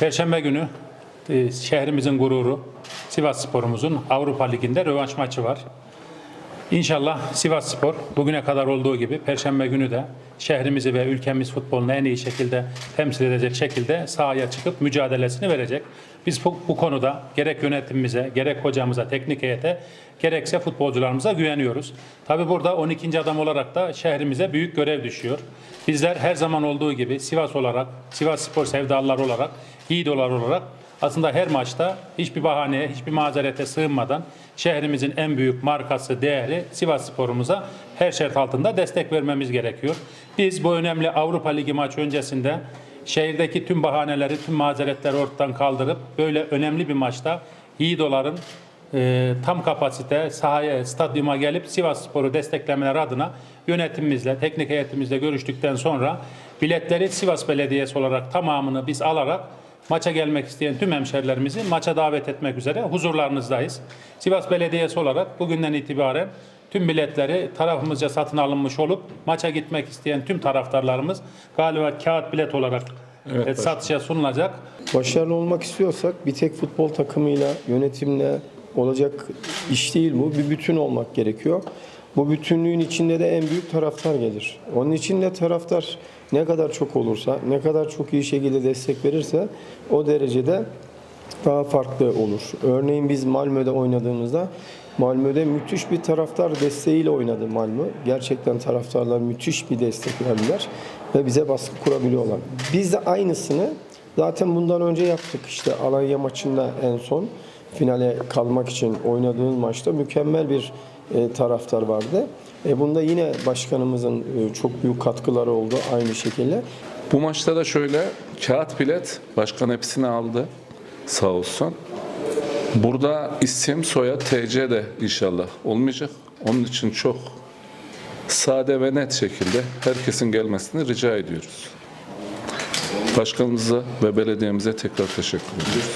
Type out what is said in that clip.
Perşembe günü e, şehrimizin gururu Sivas Spor'umuzun Avrupa Ligi'nde rövanş maçı var. İnşallah Sivas Spor bugüne kadar olduğu gibi Perşembe günü de şehrimizi ve ülkemiz futbolunu en iyi şekilde temsil edecek şekilde sahaya çıkıp mücadelesini verecek. Biz bu, bu konuda gerek yönetimimize, gerek hocamıza, teknik heyete, gerekse futbolcularımıza güveniyoruz. Tabi burada 12. adam olarak da şehrimize büyük görev düşüyor. Bizler her zaman olduğu gibi Sivas olarak, Sivas Spor sevdalılar olarak, yiğidolar olarak aslında her maçta hiçbir bahaneye, hiçbir mazerete sığınmadan şehrimizin en büyük markası, değeri Sivas Spor'umuza her şart altında destek vermemiz gerekiyor. Biz bu önemli Avrupa Ligi maçı öncesinde şehirdeki tüm bahaneleri, tüm mazeretleri ortadan kaldırıp böyle önemli bir maçta Yiğidoların e, tam kapasite sahaya, stadyuma gelip Sivas Spor'u desteklemeleri adına yönetimimizle, teknik heyetimizle görüştükten sonra biletleri Sivas Belediyesi olarak tamamını biz alarak maça gelmek isteyen tüm hemşerilerimizi maça davet etmek üzere huzurlarınızdayız. Sivas Belediyesi olarak bugünden itibaren tüm biletleri tarafımızca satın alınmış olup maça gitmek isteyen tüm taraftarlarımız galiba kağıt bilet olarak e, satışa sunulacak. Başarılı olmak istiyorsak bir tek futbol takımıyla, yönetimle olacak iş değil bu. Bir bütün olmak gerekiyor. Bu bütünlüğün içinde de en büyük taraftar gelir. Onun için de taraftar ne kadar çok olursa, ne kadar çok iyi şekilde destek verirse o derecede daha farklı olur. Örneğin biz Malmö'de oynadığımızda Malmö'de müthiş bir taraftar desteğiyle oynadı Malmö. Gerçekten taraftarlar müthiş bir destek verdiler ve bize baskı kurabiliyorlar. Biz de aynısını zaten bundan önce yaptık. İşte Alanya maçında en son finale kalmak için oynadığımız maçta mükemmel bir e, taraftar vardı. E, bunda yine başkanımızın e, çok büyük katkıları oldu aynı şekilde. Bu maçta da şöyle kağıt bilet başkan hepsini aldı sağ olsun. Burada isim, soyad, TC de inşallah olmayacak. Onun için çok sade ve net şekilde herkesin gelmesini rica ediyoruz. Başkanımıza ve belediyemize tekrar teşekkür ediyoruz.